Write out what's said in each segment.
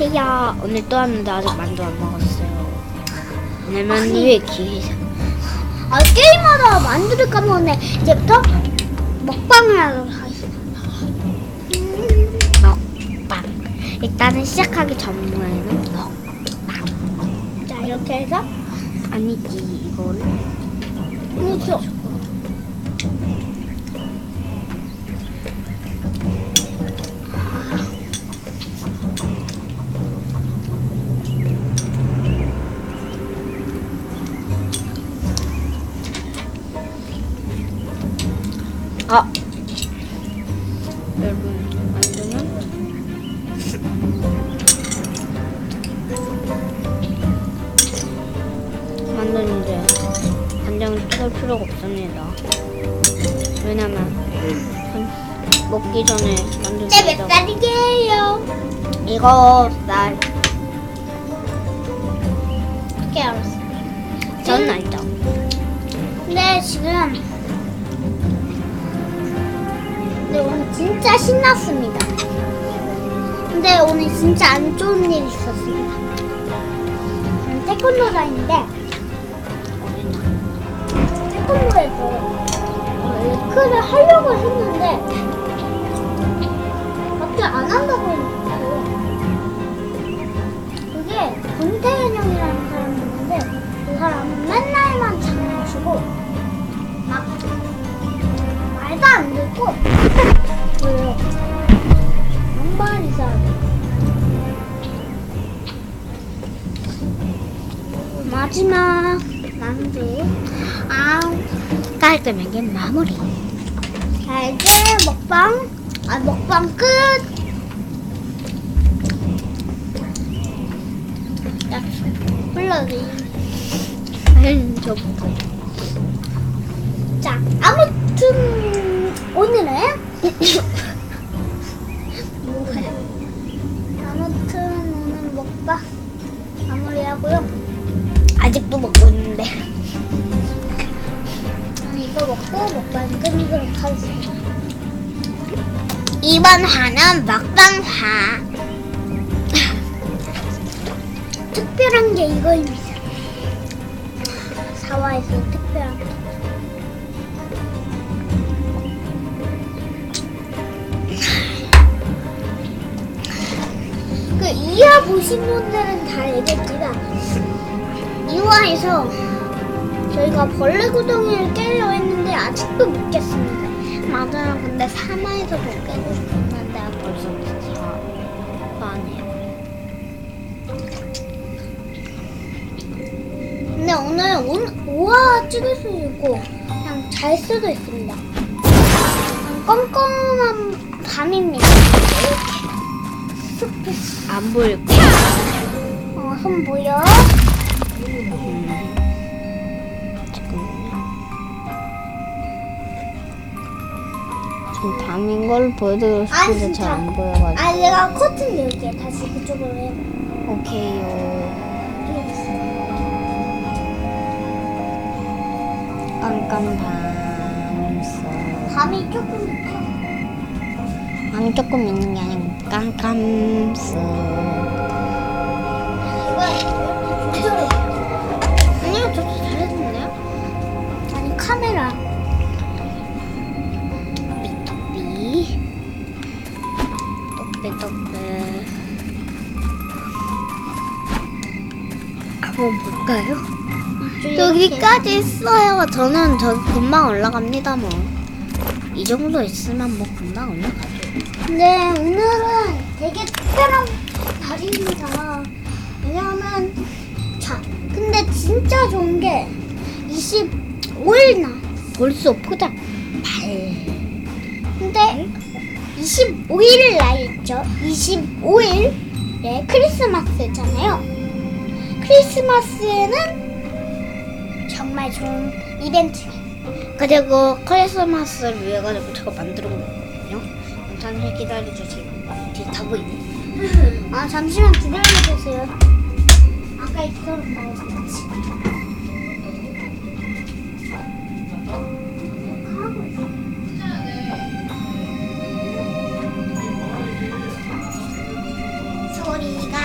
안녕하세요. 오늘 또 왔는데 아직 만두 안 먹었어요. 왜냐면 이게 기회죠. 아 게임하다가 만두를 까먹었네. 이제부터 먹방을 하도록 하겠습니다. 먹방. 일단은 시작하기 전에는 먹방. 자 이렇게 해서 아니지 이거를 그렇 아 여러분 만두는 만두는 이제 간장을 찍을 필요가 없습니다. 왜냐면 한- 먹기 전에 만두 이제 몇 뜯어- 살이게요? 이거 쌀 어떻게 알았어? 전 알죠. 근데 지금 진짜 신났습니다. 근데 오늘 진짜 안 좋은 일이 있었습니다. 저는 태권도장인데 태권도에서 레크를 하려고 했는데 마지막 만두. 아, 깔끔하게 마무리. 자 이제 먹방. 아 먹방 끝. 야, 불러리. 음, 저부터. 자, 아무튼 오늘은 이번 화는 먹방화. 특별한 게 이거입니다. 사와에서 특별한 게. 그 이하 보신 분들은 다 알겠지만 이화에서 저희가 벌레 구덩이를 깨려고 했는데 아직도 못 깼습니다. 맞아요. 근데 3화에서도 깨고 싶었는데 벌써 4화네요. 근데 오늘 온, 5화 찍을 수 있고 그냥 잘 수도 있습니다. 그냥 껌껌한 밤입니다. 이렇게 안 보일 거야. 어, 손 보여? 지금 담인 걸 보여드리고 아, 싶은데 진짜. 잘안 보여가지고. 아 내가 커튼 넣을게. 다시 그쪽으로 해. 오케이요. 깜깜밤스. 밤이 조금 밤이 조금 있는 게 아니고 깜깜스. 이거 똑배똑배 한번 볼까요? 여기까지 있어요. 저는 저 금방 올라갑니다 뭐. 이 정도 있으면 뭐 금방 올라가죠. 근데 오늘은 되게 특별한 날입니다. 왜냐하면 자, 근데 진짜 좋은 게 25일 날. 벌써 포장 8. 근데 25일 날 있죠. 25일에 크리스마스잖아요. 크리스마스에는 정말 좋은 이벤트예요. 그리고 크리스마스를 위해 가지고 제가 만들어 온 거거든요. 잠시 기다려 주세요. 뒤에 다 보이네. 아 잠시만 기다려 주세요. 아까 있던 말같이 종소리가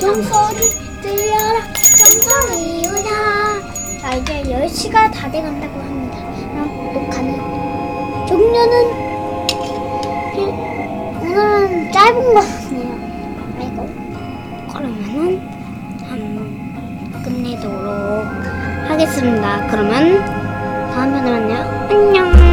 종소리 들려라. 종소리 울려 자 이제 10시가 다 돼간다고 합니다. 그럼 녹화는 종료는 오늘은 짧은 것 같네요. 아이고 그러면은 한번 끝내도록 하겠습니다. 그러면 다음 편으로 안녕 안녕.